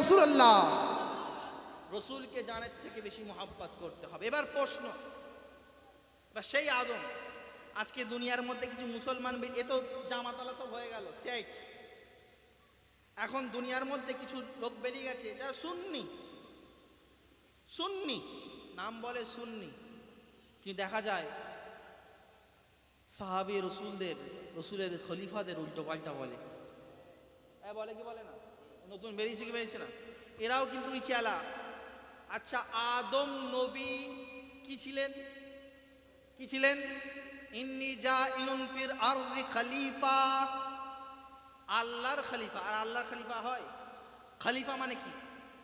রসুল্লাহ রসুলকে জানের থেকে বেশি মোহাব্বত করতে হবে। এবার প্রশ্ন, বা সেই আদম, আজকে দুনিয়ার মধ্যে কিছু মুসলমান এ তো জামাতালা সব হয়ে গেল, সেট। এখন দুনিয়ার মধ্যে কিছু লোক বেরিয়ে গেছে, যারা সুন্নি। সুন্নি, নাম বলে সুন্নি। কিন্তু দেখা যায়, সাহাবি রসুলদের, রসুলের খলিফাদের উল্টো পাল্টা বলে। বলে কি বলে না? নতুন বেরিয়েছে কি বেরিয়েছে না? এরাও কিন্তু ওই চেলা। আচ্ছা আদম নবী কি ছিলেন? কি ছিলেন? ইন্নি যা ইলুন ফির আরদি খলিফা। আল্লাহর খালিফা। আর আল্লাহর খালিফা হয়? খালিফা মানে কি?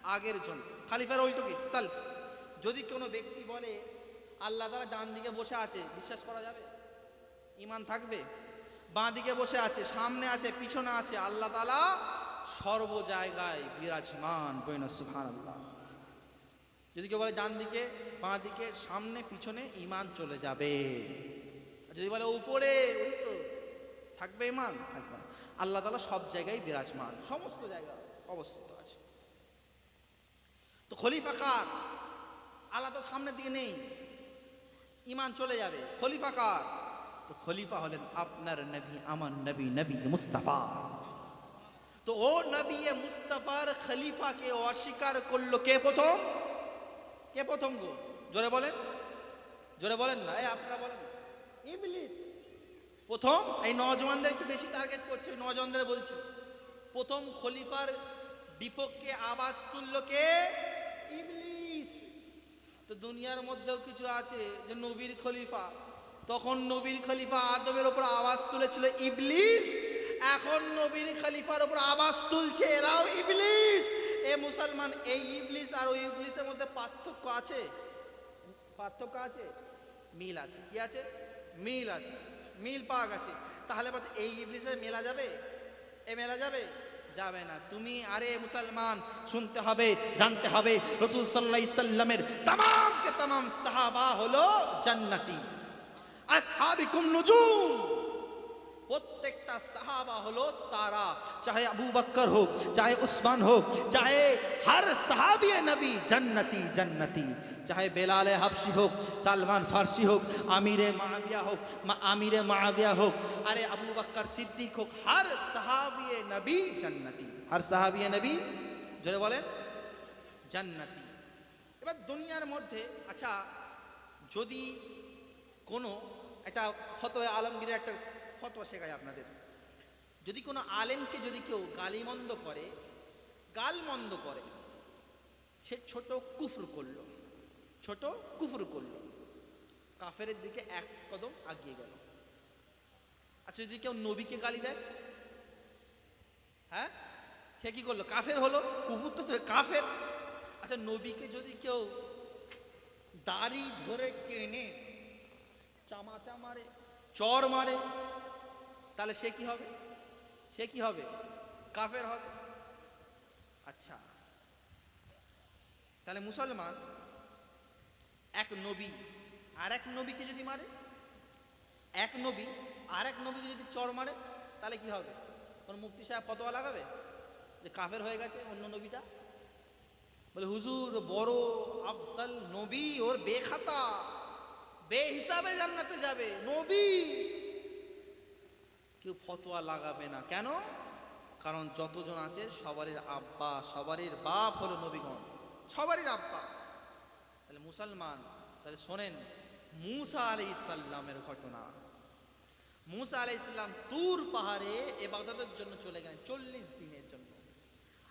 আগের জন। খালিফার উল্টো কি? সেলফ। যদি কোনো ব্যক্তি বলে, আল্লাহ তারা ডান দিকে বসে আছে, বিশ্বাস করা যাবে? ইমান থাকবে? বাঁ দিকে বসে আছে, সামনে আছে, পিছনে আছে, আল্লাহ তালা সর্ব জায়গায় বিরাজমান বৈন সুহান আল্লাহ যদি কেউ বলে ডান দিকে বাঁ দিকে সামনে, পিছনে ইমান চলে যাবে। যদি বলে উপরে ওই তো থাকবে ইমান থাকবে। আল্লাহ তালা সব জায়গায় বিরাজমান, সমস্ত জায়গা অবস্থিত আছে। তো খলিফা কার? আল্লাহ তো সামনের দিকে নেই ইমান চলে যাবে। খলিফা কার? তো খলিফা হলেন আপনার নবী, আমার নবী নবী মুস্তাফা। তো ও নবী মুস্তাফার খলিফাকে অস্বীকার করল কে প্রথম? কে প্রথম গো? জোরে বলেন। জোরে বলেন না। আপনারা বলেন। ইবলিস। প্রথম, এই নজওয়ানদের একটু বেশি টার্গেট করছে নজওয়ানদের বলছি। প্রথম খলিফার বিপক্ষে আওয়াজ তুললো কে? ইবলিস। তো দুনিয়ার মধ্যেও কিছু আছে যে নবীর খলিফা। তখন নবীর খলিফা আদমের ওপর আওয়াজ তুলেছিল, ইবলিস। এখন নবীর খলিফার ওপর আওয়াজ তুলছে, এরাও ইবলিস। এ মুসলমান, এই ইবলিস আর ওই ইবলিসের মধ্যে পার্থক্য আছে? পার্থক্য আছে? মিল আছে। কি আছে? মিল আছে। মিল পাওয়া গেছে। তাহলে বলছে, এই ইবলিসে মেলা যাবে? এ মেলা যাবে? যাবে না। তুমি আরে মুসলমান, শুনতে হবে, জানতে হবে, রসুল সাল্লাহ সাল্লামের তামাম কে তামাম সাহাবা হলো জান্নাতি। আসহাবিকুম নুজুম। প্রত্যেকটা সাহাবা হলো তারা। চাহে আবু বক্কর হোক, চাহে উসমান হোক, চাহে হর সাহাবি নবী জন্নতি, জান্নতি। চাহে বেলালে হাফসি হোক, সালমান ফার্সি হোক, আমিরে মাবিয়া হোক আমিরে মাবিয়া হোক, আরে আবু বক্কর সিদ্দিক হোক, হর সাহাবি নবী জান্নতি। হর সাহাবি নবী, জোরে বলেন, জান্নতি। এবার দুনিয়ার মধ্যে আচ্ছা যদি কোনো একটা ফতোয়া আলমগীরের একটা ফতোয়া শেখায় আপনাদের। যদি কোনো আলেমকে যদি কেউ গালিমন্দ করে, গালমন্দ করে, সে ছোট কুফর করল, ছোট কুফর করল কাফের দিকে এক কদম আগিয়ে গেল। আচ্ছা যদি কেউ নবীকে গালি দেয় হ্যাঁ? সে কি করল? কাফের হলো? কুকুর তো কাফের। আচ্ছা নবীকে যদি কেউ দাড়ি ধরে টেনে চামাচা মারে, চর মারে তাহলে সে কি হবে? সে কি হবে? কাফের হবে? আচ্ছা। তাহলে মুসলমান এক নবী আর এক নবীকে যদি মারে, এক নবী আর এক নবীকে যদি চর মারে, তাহলে কি হবে? কোন মুফতি সাহেব ফতোয়া লাগাবে? যে কাফের হয়ে গেছে অন্য নবীটা? বলে, হুজুর, বড় আফসাল নবী, ওর বেখাতা। বে হিসাবে জান্নাতে যাবে। নবী কেউ ফতোয়া লাগাবে না। কেন? কারণ যতজন আছে সবারই আব্বা সবারই বাপ হলো নবীগণ। সবারই আব্বা। তাহলে মুসলমান, তাহলে শোনেন, মুসা আলি ইসাল্লামের ঘটনা। মুসা আলাই ইসলাম তুর পাহাড়ে এবাদতের জন্য চলে গেলেন, চল্লিশ দিনের জন্য।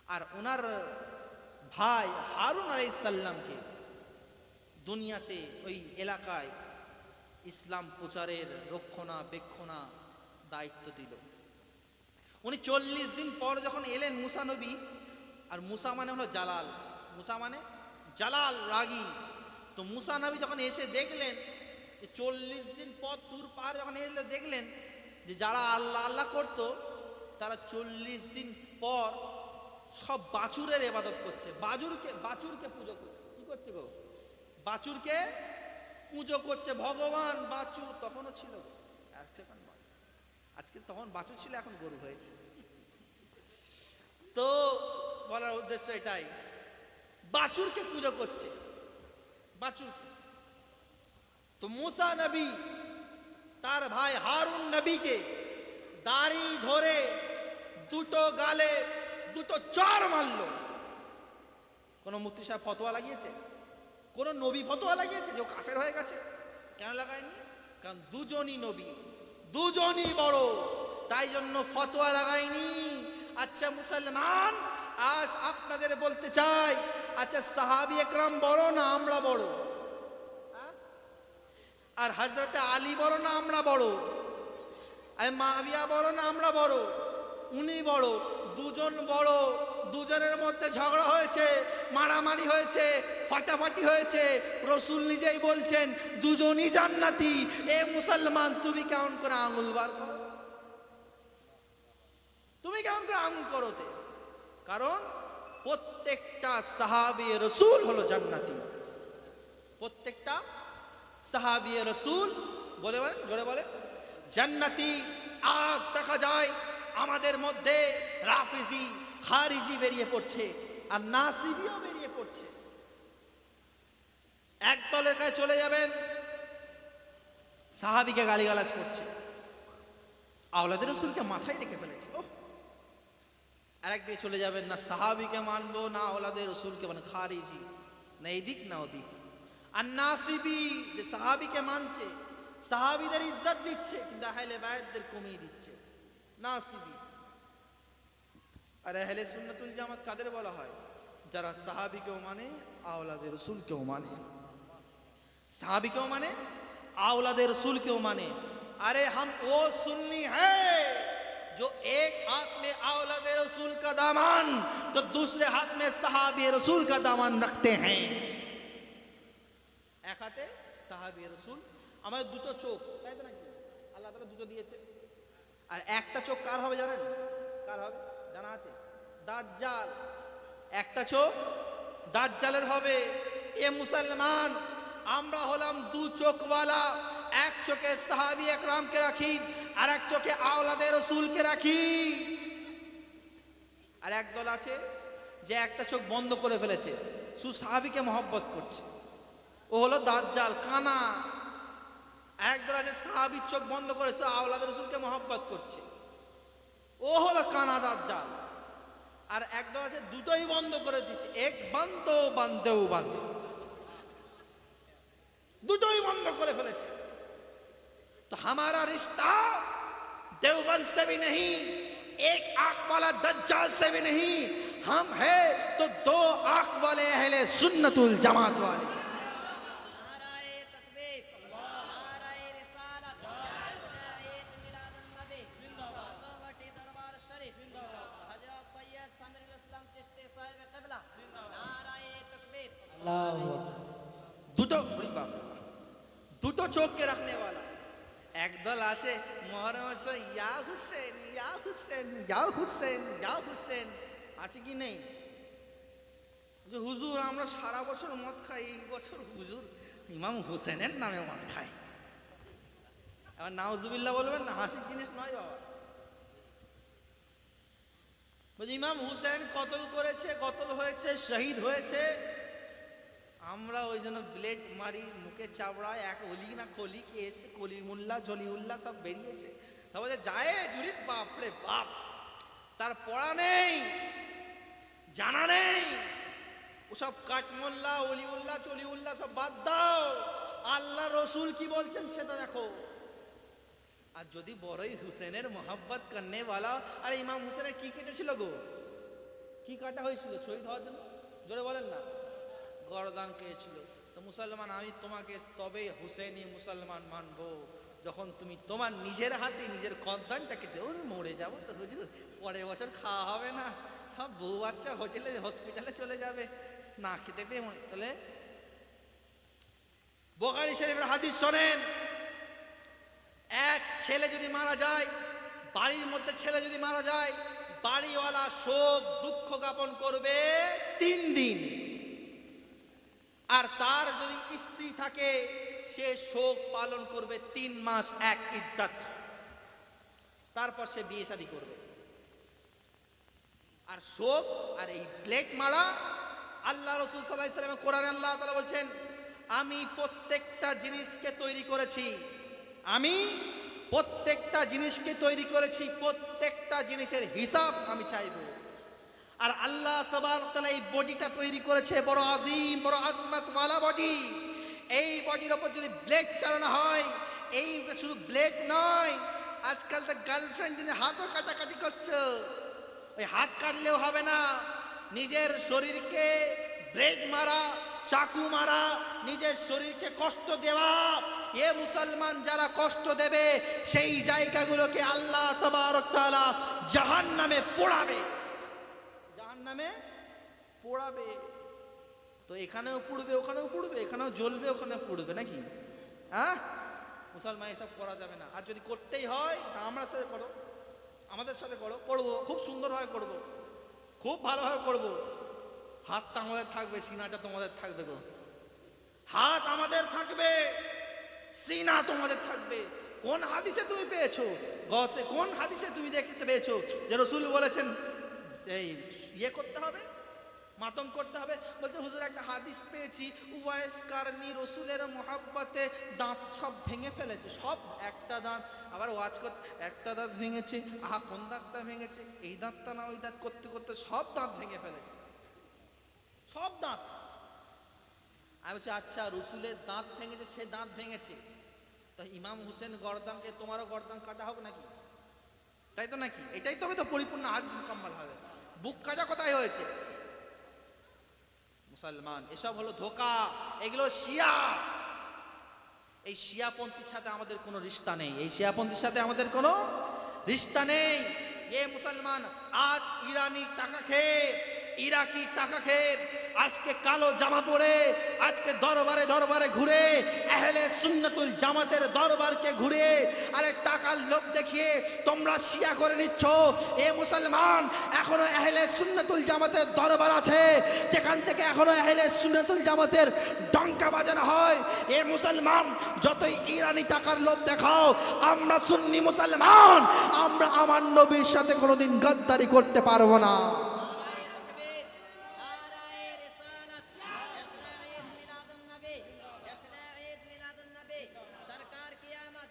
আর ওনার ভাই হারুন আলাই ইসাল্লামকে দুনিয়াতে ওই এলাকায় ইসলাম প্রচারের রক্ষণাবেক্ষণা দায়িত্ব দিল। উনি চল্লিশ দিন পর যখন এলেন মুসা নবী, আর মুসা মানে হলো জালাল। মুসা মানে জালাল, রাগী। তো মুসা নবী যখন এসে দেখলেন, যে চল্লিশ দিন পর তুর পাহাড় যখন এলে দেখলেন, যে যারা আল্লাহ আল্লাহ করতো, তারা চল্লিশ দিন পর সব বাছুরের এবাদত করছে। বাজুরকে বাছুরকে পুজো করছে। কি করছে গো? বাছুরকে পুজো করছে। ভগবান বাছুর তখনও ছিল। গো। আজকে তখন বাছুর ছিল, এখন গরু হয়েছে। তো বলার উদ্দেশ্য এটাই, বাছুরকে পুজো করছে, বাছুরকে। তো মুসা নবী, তার ভাই হারুন নবীকে দাড়ি ধরে দুটো গালে দুটো চর মারল। কোন মুফতি সাহেব ফতোয়া লাগিয়েছে? কোন নবী ফতোয়া লাগিয়েছে যে ও কাফের হয়ে গেছে? কেন লাগায়নি? কারণ দুজনই নবী। দুজনই বড়। তাই জন্য ফতোয়া লাগাইনি। আচ্ছা মুসলমান, আজ আপনাদের বলতে চাই আচ্ছা সাহাবি একরাম বড় না আমরা বড়? আর হজরতে আলী বড় না আমরা বড়? আর মাবিয়া বড় না আমরা বড়? উনি বড়। দুজন বড়, দুজনের মধ্যে ঝগড়া হয়েছে, মারামারি হয়েছে, ফাটাফাটি হয়েছে। রসুল নিজেই বলছেন, দুজনই জান্নাতি। এ মুসলমান, তুমি কেমন করে আঙুল বার তুমি কেমন করে আঙুল করোতে কারণ প্রত্যেকটা সাহাবি রসুল হলো জান্নাতি। প্রত্যেকটা সাহাবি রসুল, বলে বলেন, জোরে বলেন, জান্নাতি, আজ দেখা যায় আমাদের মধ্যে রাফিজি, খারিজি বেরিয়ে পড়ছে আর নাসিবিও বেরিয়ে পড়ছে। এক দলের কাছে চলে যাবেন, সাহাবিকে গালিগালাজ করছে। আওলাদের রসুলকে মাথায় রেখে ফেলেছে। ও আরেক দিকে চলে যাবেন, না সাহাবিকে মানবো, না আওলাদের রসুলকে মানে খারিজি। না এদিক, না ওদিক। আর নাসিবি যে সাহাবিকে মানছে, সাহাবিদের ইজ্জত দিচ্ছে, কিন্তু আহলে বায়াতদের কমিয়ে দিচ্ছে। নাসিবি আর আহলে সুন্নাতুল জামাত কাদের বলা হয় যারা সাহাবিকেও মানে আওলাদের রসুলকেও মানে সাহাবিকেও মানে আওলাদের रसूल माने अरे हम वो सुन्नी है जो एक हाथ में औलाद रसूल का दामन तो दूसरे हाथ में सहाबी रसूल का दामन रखते हैं এক হাতে সাহাবি রসুল আমাদের দুটো চোখ তাই তো নাকি আল্লাহ তালা দুটো দিয়েছে আর একটা চোখ কার হবে জানেন? কার হবে? জানা আছে? দাজ্জাল। একটা চোখ দাজ্জালের হবে। এ মুসলমান, আমরা হলাম দু চোখওয়ালা। এক চোখে সাহাবি একরামকে রাখি, আর এক চোখে আওলাদের রসুলকে রাখি। আর এক দল আছে যে একটা চোখ বন্ধ করে ফেলেছে। সু সাহাবিকে মহব্বত করছে। ও হলো দাজ্জাল, কানা। আর এক দল আছে সাহাবির চোখ বন্ধ করে সে আওলাদের রসুলকে মহব্বত করছে ও হলো কানা দাজ্জাল আর একদল আছে দুটোই বন্ধ করে দিচ্ছে এক বান্ধ বান্ধেও বান্ধ দুটোই বন্ধ করে ফেলেছে तो हमारा रिश्ता देवबंद से भी नहीं एक आंख वाला दज्जाल से भी नहीं हम है तो दो आंख वाले अहले सुन्नतुल जमात वाले দুটো দুটো চোখকে রাখনে वाला একদল আছে, মহরম ইয়া হুসেন ইয়া হুসেন ইয়া হুসেন ইয়া হুসেন। আছে কি নেই? যে হুজুর, আমরা সারা বছর মদ খাই, এই বছর হুজুর ইমাম হোসেনের নামে মদ খাই এবার নাউজুবিল্লাহ বলবেন, না, হাসির জিনিস নয় বাবা। বলছি, ইমাম হুসেন কতল করেছে, কতল হয়েছে, শহীদ হয়েছে আমরা ওই জন্য ব্লেড মারি, মুখে চাবড়ায়, এক অলি না কলি কে এসে কলিমুল্লা জলিউল্লাহ সব বেরিয়েছে। তারপরে যায় জুড়ি বাপরে বাপ তার পড়া নেই, জানা নেই। ওসব কাঠমোল্লা অলিউল্লাহ চলিউল্লাহ সব বাদ দাও। আল্লাহ রসুল কি বলছেন সেটা দেখো। আর যদি বড়ই হুসেনের মোহাব্বত করনে वाला আরে ইমাম হুসেনের কি কেটেছিল গো? কি কাটা হয়েছিল শহীদ হওয়ার জন্য? জোরে বলেন না। গরদান পেয়েছিল তো মুসলমান, আমি তোমাকে তবে হুসেনি মুসলমান মানব। যখন তুমি তোমার নিজের হাতে নিজের গরদানটাকে ওরে মরে যাব। তো হুজুর, পরের বছর খাওয়া হবে না। সব বউ বাচ্চা হোটেলে, হসপিটালে চলে যাবে। না খেতে পেয়ে মরে। তাহলে বোকারি শরীফের হাদিস শোনেন, এক ছেলে যদি মারা যায়, বাড়ির মধ্যে ছেলে যদি মারা যায়, বাড়িওয়ালা শোক, দুঃখ জ্ঞাপন করবে তিন দিন। আর তার যদি স্ত্রী থাকে, সে শোক পালন করবে তিন মাস এক ইদ্যাত তারপর সে বিয়ে শাদী করবে। আর শোক আর এই ব্লেড মারা, আল্লাহ রসুল সাল্লাহ কোরআনে আল্লাহ তালা বলছেন, আমি প্রত্যেকটা জিনিসকে তৈরি করেছি, আমি প্রত্যেকটা জিনিসকে তৈরি করেছি, প্রত্যেকটা জিনিসের হিসাব আমি চাইব। আর আল্লাহ তাআলা এই বডিটা তৈরি করেছে, বড় আজিম, বড় আজমাত ওয়ালা বডি। এই বডির ওপর যদি ব্লেড চালানো হয়, এই শুধু ব্লেড নয়, আজকাল তো গার্লফ্রেন্ড দিনে হাতও কাটাকাটি করছ, ওই হাত কাটলেও হবে না। নিজের শরীরকে ব্লেড মারা, চাকু মারা, নিজের শরীরকে কষ্ট দেওয়া। এ মুসলমান যারা কষ্ট দেবে, সেই জায়গাগুলোকে আল্লাহ তবারক তাআলা জাহান্নামে পোড়াবে। জাহান নামে পোড়াবে। তো এখানেও পুড়বে, ওখানেও পুড়বে, এখানেও জ্বলবে ওখানে পুড়বে, নাকি? হ্যাঁ? মুসলমান এসব করা যাবে না। আর যদি করতেই হয়, তা আমরা সাথে করো। আমাদের সাথে করো। করব, খুব সুন্দরভাবে করব। খুব ভালোভাবে করব। হাতটা আমাদের থাকবে, সিনাটা তোমাদের থাকবে গো। হাত আমাদের থাকবে, সিনা তোমাদের থাকবে। কোন হাদিসে তুমি পেয়েছ? গসে কোন হাদিসে তুমি দেখতে পেয়েছ? যে রসুল বলেছেন এই ইয়ে করতে হবে মাতম করতে হবে। বলছে, হুজুর, একটা হাদিস পেয়েছি উওয়াইস কারনি রসুলের মোহাব্বতে দাঁত সব ভেঙে ফেলেছে, সব একটা দাঁত, আবার ওয়াজ করতে একটা দাঁত ভেঙেছে, আহা, কোন দাঁতটা ভেঙেছে? এই দাঁতটা না, ওই দাঁত করতে করতে সব দাঁত ভেঙে ফেলেছে, সব দাঁত। আমি বলছি আচ্ছা রসুলের দাঁত ভেঙেছে, সে দাঁত ভেঙেছে। তা ইমাম হুসেন গরদানকে, তোমারও গরদান কাটা হোক নাকি? তাই তো নাকি? এটাই তবে তো পরিপূর্ণ হাদিস মোকাম্মল হবে। বুক কাজা কোথায় হয়েছে? মুসলমান, এসব হলো ধোকা, এগুলো শিয়া। এই শিয়াপন্থীর সাথে আমাদের কোনো রিস্তা নেই। এই শিয়াপন্থীর সাথে আমাদের কোনো রিস্তা নেই। এ মুসলমান, আজ ইরানি টাকা খেয়ে ইরাকি টাকা খেয়ে আজকে কালো জামা পরে, আজকে দরবারে দরবারে ঘুরে, আহলে সুন্নতুল জামাতের দরবারকে ঘুরে, আরে টাকার লোভ দেখিয়ে তোমরা শিয়া করে নিচ্ছ। এ মুসলমান, এখনও আহলে সুন্নতুল জামাতের দরবার আছে, যেখান থেকে এখনও আহলে সুন্নতুল জামাতের ডঙ্কা বাজানো হয়। এ মুসলমান, যতই ইরানি টাকার লোভ দেখাও, আমরা সুন্নি মুসলমান, আমরা আমার নবীর সাথে কোনোদিন গদ্দারি করতে পারব না নারায়ে তকবীর নারায়ে রিসালাত জশ্ন ঈদ মিলাদুন নবী জশ্ন ঈদ মিলাদুন নবী সরকার কিয়ামত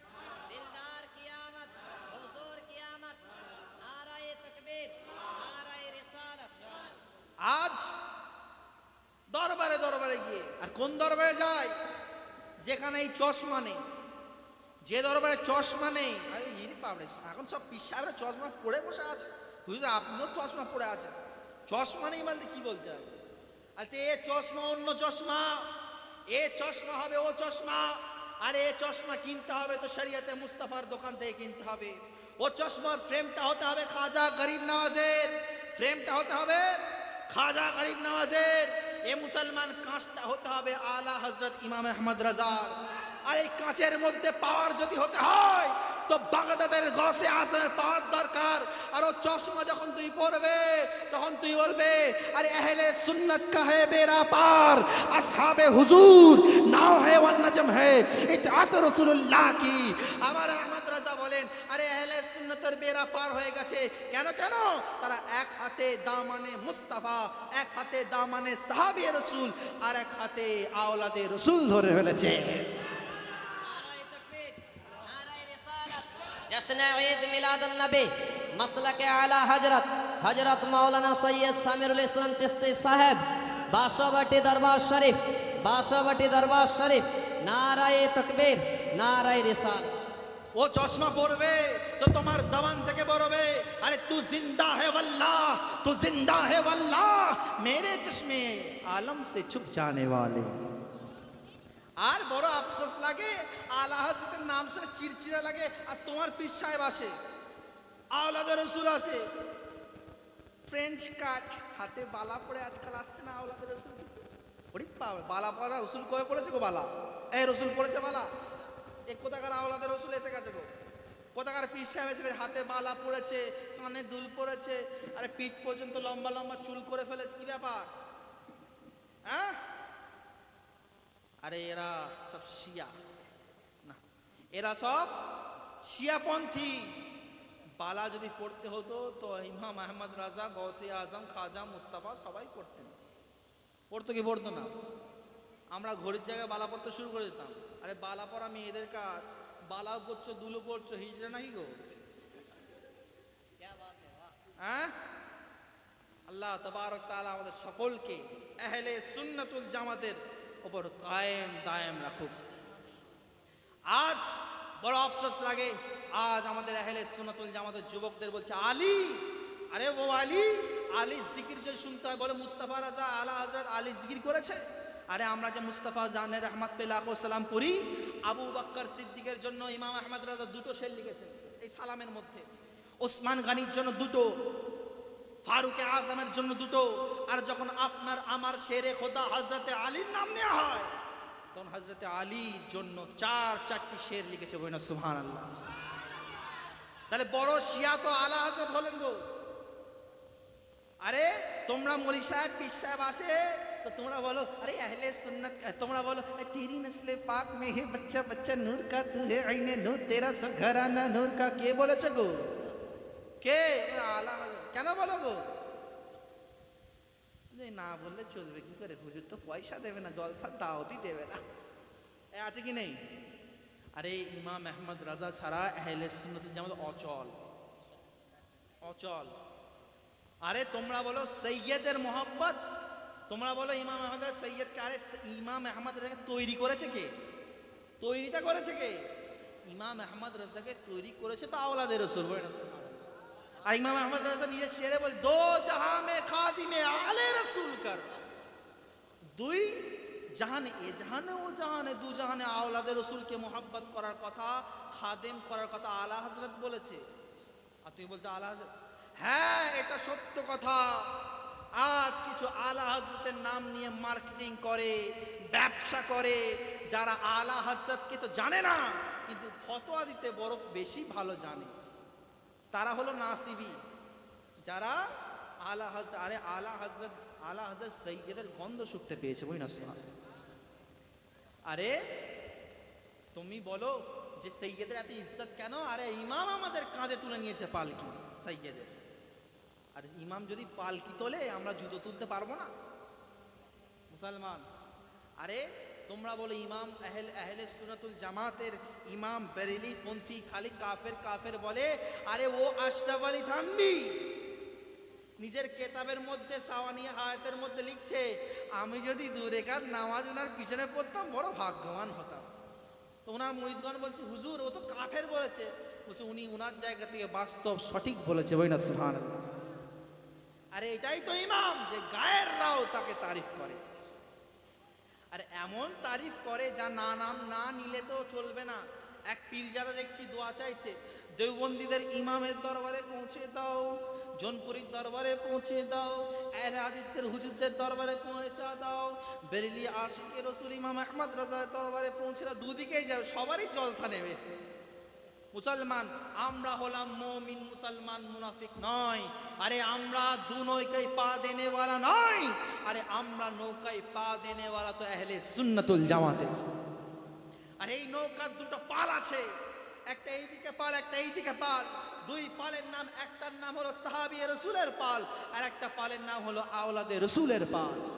দিলদার কিয়ামত হুজুর কিয়ামত নারায়ে তকবীর নারায়ে রিসালাত আজ দরবারে দরবারে গিয়ে আর কোন দরবারে যায় যেখানে এই চশমা নেই যে দরবারে চশমা নেই। আরে, ইরি এখন সব পিসাবরা চশমা পরে বসে আছে। বুঝলি আপনিও চশমা পরে আছে চশমা নেই মানে কি বলতে হবে? আচ্ছা এ চশমা অন্য চশমা। এ চশমা হবে ও চশমা। আর এ চশমা কিনতে হবে তো শরিয়াতে মুস্তাফার দোকান থেকে কিনতে হবে। ও চশমার ফ্রেমটা হতে হবে খাজা গরিব নওয়াজের। ফ্রেমটা হতে হবে খাজা গরিব নওয়াজের। এ মুসলমান কাঁচটা হতে হবে আলা হজরত ইমাম আহমদ রাজার। আর এই কাঁচের মধ্যে পাওয়ার যদি হতে হয়, তো বাগদাদের গসে আসনের পাওয়ার দরকার। আর ও চশমা যখন তুই পড়বে তখন তুই বলবে, আরে আহলে সুন্নত কা হে বেরা পার? আসহাবে হুজুর, নাও হে ওয়ান নজম হে ইতাআত রাসূলুল্লাহ কি? আমার আহমদ রাজা বলেন, আরে আহলে সুন্নতের বেরা পার হয়ে গেছে। কেন কেন? তারা এক হাতে দামানে মুস্তাফা, এক হাতে দামানে সাহাবী রসুল, আর এক হাতে আওলাদে রসুল ধরে ফেলেছে নারায়ে তকবীর নারায়ে রিসালাত জশ্ন ঈদ মিলাদুন নবী মাসলাকে আলা হযরত হযরত মাওলানা সৈয়দ সামিরুল ইসলাম চিশতি সাহেব বাসাবাটি দরবার শরীফ বাসাবাটি দরবার শরীফ নারায়ে তকবীর নারায়ে রিসালাত ও চশমা পড়বে তো তোমার জবান থেকে বলবে আরে তু জিন্দা হে वल्लाह तू जिंदा है वल्लाह मेरे चश्मे आलम से छुप जाने वाले আর বড় আফসোস লাগে আলা নাম শুনে চিড়চিড়া লাগে আর তোমার পীর সাহেব আসে আওলাদের রসুল আসে। ফ্রেঞ্চ কাট হাতে বালা পরে আজকাল আসছে না আওলাদের রসুল ওরে বাবা, বালা পড়া রসুল কবে পড়েছে গো বালা? এই রসুল পড়েছে বালা? এ কোথাকার আওলাদের রসুল এসে গেছে গো? কোথাকার পীর সাহেব এসে গেছে? হাতে বালা পড়েছে কানে দুল পড়েছে আরে পিঠ পর্যন্ত লম্বা লম্বা চুল করে ফেলেছে কি ব্যাপার? হ্যাঁ? আরে এরা সব শিয়া। না, এরা সব শিয়াপন্থী। বালা যদি পড়তে হতো, তো ইমাম আহমদ রাজা গৌসে আজম, খাজা, মুস্তাফা সবাই পড়তেন। পড়তো কি পড়তো না? আমরা ঘড়ির জায়গায় বালা পড়তে শুরু করে দিতাম। আরে বালা পড়া মেয়েদের কাজ। বালাও পড়ছো, দুলো পড়ছো, হিজড়া নাকি গো? হ্যাঁ? আল্লাহ তবারক তাআলা আমাদের সকলকে আহলে সুন্নাতুল জামাতের ওপর কায়েম দায়েম রাখুক। আজ বড় আফসোস লাগে। আজ আমাদের আহলে সুন্নাতুল জামাতের যুবকদের বলছে, আলী, আরে ও আলী আলী জিকির যদি শুনতে হয়, বলে মুস্তাফা রাজা আলা হজরত আলী জিকির করেছে। আরে আমরা যে মুস্তাফা জানের রহমত পে লাখো সালাম পড়ি, আবু বাক্কর সিদ্দিকের জন্য ইমাম আহমদ রাজা দুটো শের লিখেছেন, এই সালামের মধ্যে। ওসমান গানির জন্য দুটো ফারুকে আজমের জন্য দুটো। আর যখন আপনার আমার শেরে খোদা হজরতে আলীর নাম নেওয়া হয়, তখন হজরতে আলীর জন্য চার, চারটি শের লিখেছে বইনা সুহান আল্লাহ তাহলে বড় শিয়া তো আলা হজরত হলেন গো। আরে, তোমরা মলি সাহেব, পীর সাহেব আসে, তো তোমরা বলো, আরে আহলে সুন্নত, তোমরা বলো, "এ তেরি নসলে পাক মে হে বাচ্চা বাচ্চা নূর কা তু হে, আইনে নূর, তেরা সব ঘরানা নূর কা। কে বলেছে গো? কে? আলা। কেন বলো গো? যে না বললে চলবে, কি করে? হুজুর তো পয়সা দেবে না জলসার দাওয়াতই দেবে না। আছে কি নেই? আরে ইমাম আহমদ রাজা ছাড়া আহলে সুন্নতুল জামাত অচল। অচল। আরে তোমরা বলো সৈয়দের মোহাব্বত? তোমরা বলো ইমাম আহমদ সৈয়দকে, আরে ইমাম আহমদ রাজাকে তৈরি করেছে কে? তৈরিটা করেছে কে? ইমাম আহমদ রাজাকে তৈরি করেছে তো আওলাদের রসুল বলে আর ইমাম আহমদ রাজা নিজের শেরে বলে, দো জাহা মে খাদিমে আলে রসুল কর। দুই জাহানে, এ জাহানে ও জাহানে দু জাহানে আওলাদের রসুলকে মোহাব্বত করার কথা, খাদেম করার কথা আলা হজরত বলেছে। আর তুমি বলছো আলা হজরত হ্যাঁ এটা সত্য কথা। আজ কিছু আলা হজরতের নাম নিয়ে মার্কেটিং করে, ব্যবসা করে, যারা আলা হজরতকে তো জানে না, কিন্তু ফতোয়া দিতে বড় বেশি ভালো জানে। তারা হলো নাসিবি। যারা আলা হজ আরে আলা হজরত আলা হজরত সৈয়দের গন্ধ শুকতে পেয়েছে বই না আরে, তুমি বলো যে সৈয়দের এত ইজ্জত কেন? আরে ইমাম আমাদের কাঁধে তুলে নিয়েছে পালকি, সৈয়দের। আর ইমাম যদি পালকি তোলে, আমরা জুতো তুলতে পারব না। মুসলমান, আরে তোমরা বলো ইমাম আহল, আহলে সুনাতুল জামাতের ইমাম বেরেলি পন্থী খালি কাফের কাফের বলে, আরে ও আশরাফ আলী থানবি নিজের কেতাবের মধ্যে সাওয়ানিয়া হায়াতের মধ্যে লিখছে, আমি যদি দু রেখাত নামাজ ওনার পিছনে পড়তাম, বড় ভাগ্যবান হতাম। তো ওনার মরিদগণ বলছে, হুজুর, ও তো কাফের বলেছে। বলছে, উনি ওনার জায়গা থেকে বাস্তব সঠিক বলেছে বই না সুহান আরে এটাই তো ইমাম, যে গায়ের রাও তাকে তারিফ করে। আর এমন তারিফ করে যা না নাম না নিলে তো চলবে না। এক পীর যারা দেখছি দোয়া চাইছে দেবন্দীদের ইমামের দরবারে পৌঁছে দাও, জনপুরীর দরবারে পৌঁছে দাও এর হাদিসের হুজুরদের দরবারে পৌঁছা দাও বেরিলি আশিকের রসুল ইমাম আহমদ রাজার দরবারে পৌঁছে দাও। দুদিকেই যাও সবারই জলসা নেবে। মুসলমান, আমরা হলাম মমিন, মুসলমান, মুনাফিক নয়। আরে আমরা দু নৌকায় পা দেনেওয়ালা নয়। আরে আমরা নৌকায় পা দেনেওয়ালা তো আহলে সুন্নতুল জামাতে। আর এই নৌকার দুটো পাল আছে। একটা এইদিকে পাল, একটা এইদিকে পাল। দুই পালের নাম, একটার নাম হলো সাহাবি রসুলের পাল, আর একটা পালের নাম হলো আওলাদে রসুলের পাল।